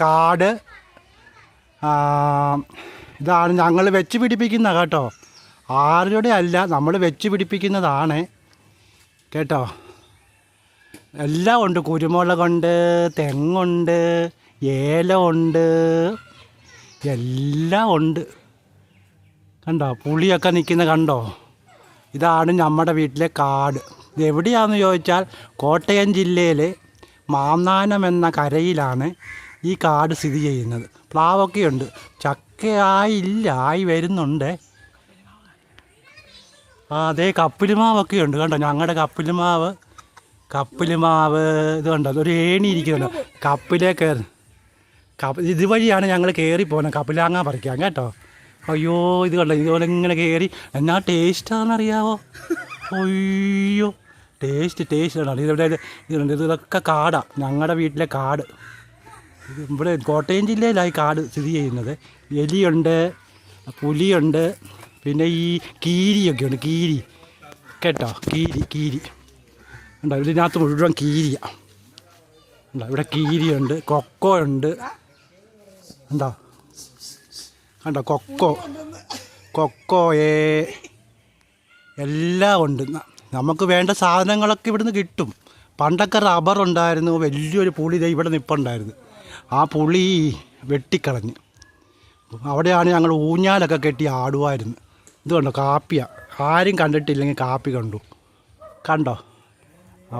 കാട്. ഇതാണ് ഞങ്ങൾ വെച്ച് പിടിപ്പിക്കുന്ന കേട്ടോ. ആരുടെ അല്ല നമ്മൾ വെച്ച് പിടിപ്പിക്കുന്നതാണ്. കേട്ടോ? എല്ലാം ഉണ്ട്. കുരുമുളകുണ്ട് തെങ്ങുണ്ട് ഏലമുണ്ട് എല്ലാം ഉണ്ട്. കണ്ടോ? പുളിയൊക്കെ നിൽക്കുന്ന കണ്ടോ? ഇതാണ് നമ്മുടെ വീട്ടിലെ കാട്. ഇത് എവിടെയാണെന്ന് ചോദിച്ചാൽ കോട്ടയം ജില്ലയിലെ മാന്നാനം എന്ന കരയിലാണ്. ഈ കാട് സ്ഥിതി ചെയ്യുന്നത്. പ്ലാവൊക്കെ ഉണ്ട്. ചക്കയായില്ല ആയി വരുന്നുണ്ട്. ആ അതേ കപ്പിലുമാവൊക്കെ ഉണ്ട് കണ്ടോ? ഞങ്ങളുടെ കപ്പിലുമാവ് കപ്പിലുമാവ് ഇത് കണ്ടോ? ഒരു ഏണി ഇരിക്കുന്നുണ്ട്. കപ്പിലേ കയറി കപ്പ ഇതുവഴിയാണ് ഞങ്ങൾ കയറി പോകുന്നത് കപ്പിലാങ്ങ പറിക്കാൻ കേട്ടോ. അയ്യോ ഇത് കണ്ടോ? ഇതുപോലെ ഇങ്ങനെ കയറി എന്നാ ടേസ്റ്റാണെന്നറിയാവോ അയ്യോ ടേസ്റ്റ് ടേസ്റ്റ് ആണ് ഇതിവിടെ ഇതുണ്ട് ഇതൊക്കെ കാടാണ് ഞങ്ങളുടെ വീട്ടിലെ കാട്. ഇവിടെ കോട്ടയം ജില്ലയിലായി കാട് സ്ഥിതി ചെയ്യുന്നത്. എലിയുണ്ട് പുലിയുണ്ട് പിന്നെ ഈ കീരിയൊക്കെ ഉണ്ട് കീരി. കേട്ടോ? കീരി കീരി. ഉണ്ടോ ഇതിനകത്ത് മുഴുവൻ കീരിയാണ് ഉണ്ടോ ഇവിടെ കീരിയുണ്ട് കൊക്കോ ഉണ്ട് എന്താ കണ്ടോ? കൊക്കോ. കൊക്കോയെ. എല്ലാം ഉണ്ട്. നമുക്ക് വേണ്ട സാധനങ്ങളൊക്കെ ഇവിടുന്ന് കിട്ടും. പണ്ടൊക്കെ റബ്ബർ ഉണ്ടായിരുന്നു. വലിയൊരു പുളി ഇവിടെ നിൽപ്പുണ്ടായിരുന്നു ആ പുളി വെട്ടിക്കളഞ്ഞ്. അവിടെയാണ് ഞങ്ങൾ ഊഞ്ഞാലൊക്കെ കെട്ടി ആടുമായിരുന്നു ഇത് കണ്ടോ കാപ്പിയാണ് ആരും കണ്ടിട്ടില്ലെങ്കിൽ കാപ്പി കണ്ടു. കണ്ടോ?